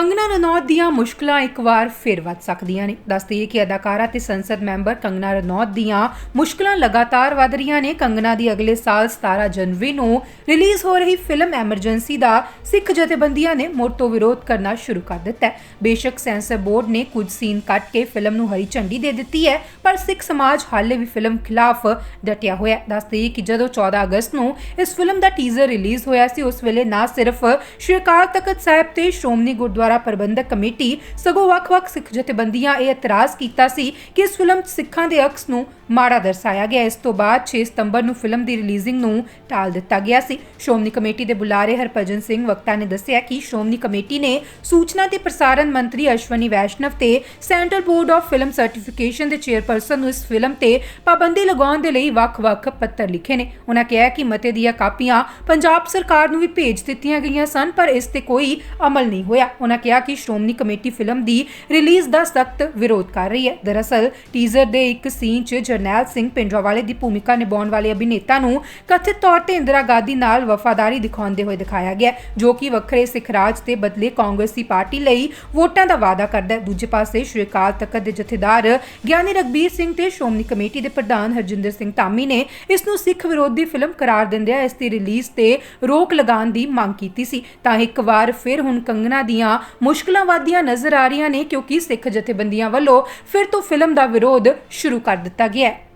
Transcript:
ਕੰਗਨਾ ਰਣੌਤ ਦੀਆਂ ਮੁਸ਼ਕਲਾਂ ਇੱਕ ਵਾਰ ਫਿਰ ਵੱਧ ਸਕਦੀਆਂ ਨੇ। ਦੱਸਦੇ ਕਿ ਅਦਾਕਾਰਾ ਤੇ ਸੰਸਦ ਮੈਂਬਰ ਕੰਗਨਾ ਰਣੌਤ ਦੀਆਂ ਮੁਸ਼ਕਲਾਂ ਲਗਾਤਾਰ ਵੱਧ ਰਹੀਆਂ ਨੇ। ਕੰਗਨਾ ਦੀ ਅਗਲੇ ਸਾਲ 17 ਜਨਵਰੀ ਨੂੰ ਰਿਲੀਜ਼ ਹੋ ਰਹੀ ਫਿਲਮ ਐਮਰਜੈਂਸੀ ਦਾ ਸਿੱਖ ਜਥੇਬੰਦੀਆਂ ਨੇ ਮੁੜ ਤੋਂ ਵਿਰੋਧ ਕਰਨਾ ਸ਼ੁਰੂ ਕਰ ਦਿੱਤਾ ਹੈ। ਬੇਸ਼ੱਕ ਸੈਂਸਰ ਬੋਰਡ ਨੇ ਕੁਝ ਸੀਨ ਕੱਟ ਕੇ ਫਿਲਮ ਨੂੰ ਹਰੀ ਝੰਡੀ ਦੇ ਦਿੱਤੀ ਹੈ, ਪਰ ਸਿੱਖ ਸਮਾਜ ਹਾਲੇ ਵੀ ਫਿਲਮ ਖਿਲਾਫ ਡਟਿਆ ਹੋਇਆ ਹੈ। ਦੱਸਦੇ ਕਿ ਜਦੋਂ 14 ਅਗਸਤ ਨੂੰ ਇਸ ਫਿਲਮ ਦਾ ਟੀਜ਼ਰ ਰਿਲੀਜ਼ ਹੋਇਆ ਸੀ, ਉਸ ਵੇਲੇ ਨਾ ਸਿਰਫ ਸ਼੍ਰੀ ਅਕਾਲ ਤਖਤ ਸਾਹਿਬ ਤੇ ਸ਼੍ਰੋਮਣੀ ਗੁਰਦੁਆਰਾ ਪ੍ਰਬੰਧਕ ਕਮੇਟੀ ਸਗੋਂ ਵੱਖ-ਵੱਖ ਸਿੱਖ ਜਥੇਬੰਦੀਆਂ ਇਹ ਇਤਰਾਜ਼ ਕੀਤਾ ਸੀ ਕਿ ਇਸ ਫਿਲਮ 'ਚ ਸਿੱਖਾਂ ਦੇ ਅਕਸ ਨੂੰ ਮਾੜਾ ਦਰਸਾਇਆ ਗਿਆ। ਇਸ ਤੋਂ ਬਾਅਦ 6 ਸਤੰਬਰ ਨੂੰ ਫਿਲਮ ਦੀ ਰਿਲੀਜ਼ਿੰਗ ਨੂੰ ਟਾਲ ਦਿੱਤਾ ਗਿਆ ਸੀ। ਸ਼੍ਰੋਮਣੀ ਕਮੇਟੀ ਦੇ ਬੁਲਾਰੇ ਹਰਭਜਨ ਸਿੰਘ ਵਕਤਾ ਨੇ ਦੱਸਿਆ ਕਿ ਸ਼੍ਰੋਮਣੀ ਕਮੇਟੀ ਨੇ ਸੂਚਨਾ ਤੇ ਪ੍ਰਸਾਰਣ ਮੰਤਰੀ ਅਸ਼ਵਨੀ ਵੈਸ਼ਨਵ ਤੇ central board of film certification ਦੇ ਚੇਅਰਪਰਸਨ ਨੂੰ ਇਸ ਫਿਲਮ ਤੇ ਪਾਬੰਦੀ ਲਗਾਉਣ ਦੇ ਲਈ ਵੱਖ-ਵੱਖ ਪੱਤਰ ਲਿਖੇ ਨੇ। ਉਹਨਾਂ ਕਿਹਾ ਕਿ ਮਤੇ ਦੀਆਂ ਕਾਪੀਆਂ ਪੰਜਾਬ ਸਰਕਾਰ ਨੂੰ ਵੀ ਭੇਜ ਦਿੱਤੀਆਂ ਗਈਆਂ ਸਨ, ਪਰ ਇਸ ਤੇ ਕੋਈ ਅਮਲ ਨਹੀਂ ਹੋਇਆ। ਉਹਨਾਂ ਕਿਹਾ ਕਿ ਸ਼੍ਰੋਮਣੀ ਕਮੇਟੀ ਫਿਲਮ ਦੀ ਰਿਲੀਜ਼ ਦਾ ਸਖਤ ਵਿਰੋਧ ਕਰ ਰਹੀ ਹੈ। ਦਰਅਸਲ, ਟੀਜ਼ਰ ਦੇ ਇੱਕ ਸੀਨ 'ਚ ਜਰਨੈਲ ਸਿੰਘ ਪਿੰਡਰਾਵਾਲੇ ਦੀ ਭੂਮਿਕਾ ਨਿਭਾਉਣ ਵਾਲੇ ਅਭਿਨੇਤਾ ਨੂੰ ਕਥਿਤ ਤੌਰ ਤੇ ਇੰਦਰਾ ਗਾਂਧੀ ਨਾਲ ਵਫਾਦਾਰੀ ਦਿਖਾਉਂਦੇ ਹੋਏ ਦਿਖਾਇਆ ਗਿਆ, ਜੋ ਕਿ ਵੱਖਰੇ ਸਿੱਖ ਰਾਜ ਦੇ ਬਦਲੇ ਕਾਂਗਰਸੀ ਪਾਰਟੀ ਲਈ ਵੋਟਾਂ ਦਾ ਵਾਅਦਾ ਕਰਦਾ ਹੈ। ਦੂਜੇ ਪਾਸੇ, ਸ਼੍ਰੀ ਅਕਾਲ ਤਖਤ ਦੇ ਜਥੇਦਾਰ ਗਿਆਨੀ ਰਗਬੀਰ ਸਿੰਘ ਤੇ ਸ਼੍ਰੋਮਣੀ ਕਮੇਟੀ ਦੇ ਪ੍ਰਧਾਨ ਹਰਜਿੰਦਰ ਸਿੰਘ ਧਾਮੀ ਨੇ ਇਸ ਨੂੰ ਸਿੱਖ ਵਿਰੋਧੀ ਫਿਲਮ ਕਰਾਰ ਦਿੰਦਿਆਂ ਇਸ ਦੀ ਰਿਲੀਜ਼ ਤੇ ਰੋਕ ਲਗਾਉਣ ਦੀ ਮੰਗ ਕੀਤੀ ਸੀ। ਤਾਂ ਇੱਕ ਵਾਰ ਫਿਰ ਹੁਣ ਕੰਗਨਾ ਦੀਆਂ ਮੁਸ਼ਕਲਾਂ ਵਧਦੀਆਂ ਨਜ਼ਰ ਆ ਰਹੀਆਂ ਨੇ ਕਿਉਂਕਿ ਸਿੱਖ ਜਥੇਬੰਦੀਆਂ ਵੱਲੋਂ ਫਿਰ ਤੋਂ ਫਿਲਮ ਦਾ ਵਿਰੋਧ ਸ਼ੁਰੂ ਕਰ ਦਿੱਤਾ ਗਿਆ ਹੈ।